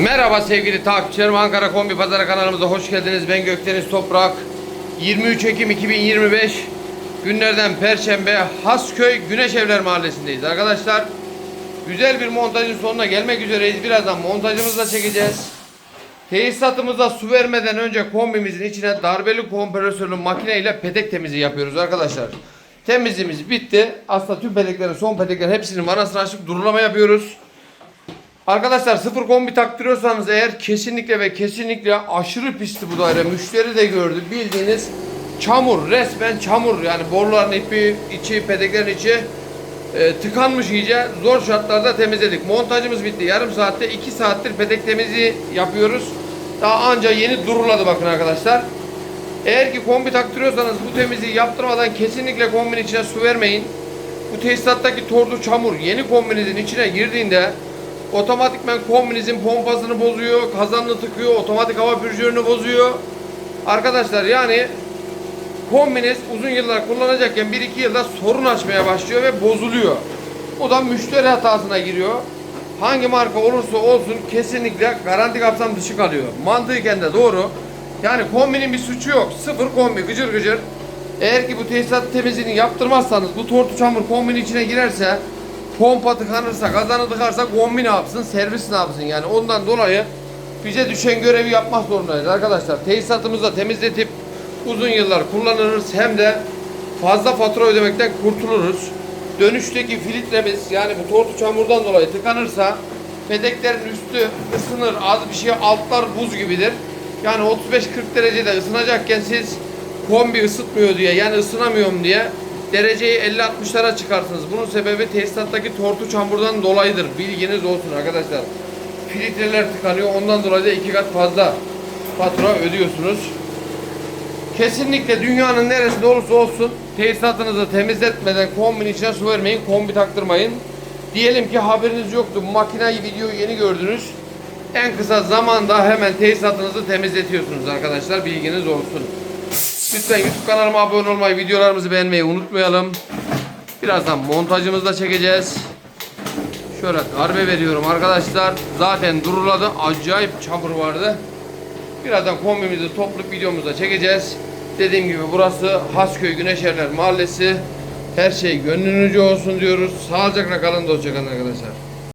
Merhaba sevgili takipçilerim Ankara Kombi Pazarı kanalımıza hoş geldiniz. Ben Gökdeniz Toprak. 23 Ekim 2025 günlerden Perşembe Hasköy Güneş Evler Mahallesi'ndeyiz arkadaşlar. Güzel bir montajın sonuna gelmek üzereyiz. Birazdan montajımızı da çekeceğiz. Tesisatımıza su vermeden önce kombimizin içine darbeli kompresörlü makine ile petek temizliği yapıyoruz arkadaşlar. Temizliğimiz bitti. Aslında tüm pedeklerin son pedeklerin hepsinin vanasını açıp durulama yapıyoruz. Arkadaşlar sıfır kombi taktırıyorsanız eğer kesinlikle ve kesinlikle aşırı pisti bu daire. Müşteri de gördü. Bildiğiniz çamur. Resmen çamur. Yani boruların ipi, içi, pedeklerin içi e, tıkanmış iyice. Zor şartlarda temizledik. Montajımız bitti. Yarım saatte 2 saattir pedek temizliği yapıyoruz. Daha anca yeni duruladı bakın arkadaşlar. Eğer ki kombi taktırıyorsanız bu temizliği yaptırmadan kesinlikle kombinin içine su vermeyin. Bu tesisattaki tordu çamur yeni kombinizin içine girdiğinde otomatikmen kombinizin pompasını bozuyor, kazanını tıkıyor, otomatik hava pürjörünü bozuyor. Arkadaşlar yani kombiniz uzun yıllar kullanacakken 1-2 yılda sorun açmaya başlıyor ve bozuluyor. Bu da müşteri hatasına giriyor. Hangi marka olursa olsun kesinlikle garanti kapsam dışı kalıyor. Mantıken de doğru. Yani kombinin bir suçu yok. Sıfır kombi gıcır gıcır. Eğer ki bu tesisat temizliğini yaptırmazsanız bu tortu çamur kombinin içine girerse pompa tıkanırsa, kazanı tıkarsa kombi ne yapsın, servis ne yapsın yani ondan dolayı bize düşen görevi yapmak zorundayız arkadaşlar. Tesisatımızı da temizletip uzun yıllar kullanırız hem de fazla fatura ödemekten kurtuluruz. Dönüşteki filtremiz yani bu tortu çamurdan dolayı tıkanırsa pedeklerin üstü ısınır. Az bir şey altlar buz gibidir. Yani 35-40 derecede ısınacakken siz kombi ısıtmıyor diye yani ısınamıyorum diye dereceyi 50-60'lara çıkarsınız. Bunun sebebi tesisattaki tortu çamurdan dolayıdır. Bilginiz olsun arkadaşlar. Filtreler tıkanıyor. Ondan dolayı da iki kat fazla fatura ödüyorsunuz. Kesinlikle dünyanın neresinde olursa olsun tesisatınızı temizletmeden kombinin içine su vermeyin, kombi taktırmayın. Diyelim ki haberiniz yoktu, makineyi videoyu yeni gördünüz. En kısa zamanda hemen tesisatınızı temizletiyorsunuz arkadaşlar, bilginiz olsun. Lütfen YouTube kanalıma abone olmayı, videolarımızı beğenmeyi unutmayalım. Birazdan montajımızı da çekeceğiz. Şöyle darbe veriyorum arkadaşlar. Zaten duruladı, acayip çamur vardı. Birazdan kombimizi toplayıp videomuzda çekeceğiz. Dediğim gibi burası Hasköy Güneşerler Mahallesi. Her şey gönlünüzce olsun diyoruz. Sağlıcakla kalın, hoşçakalın arkadaşlar.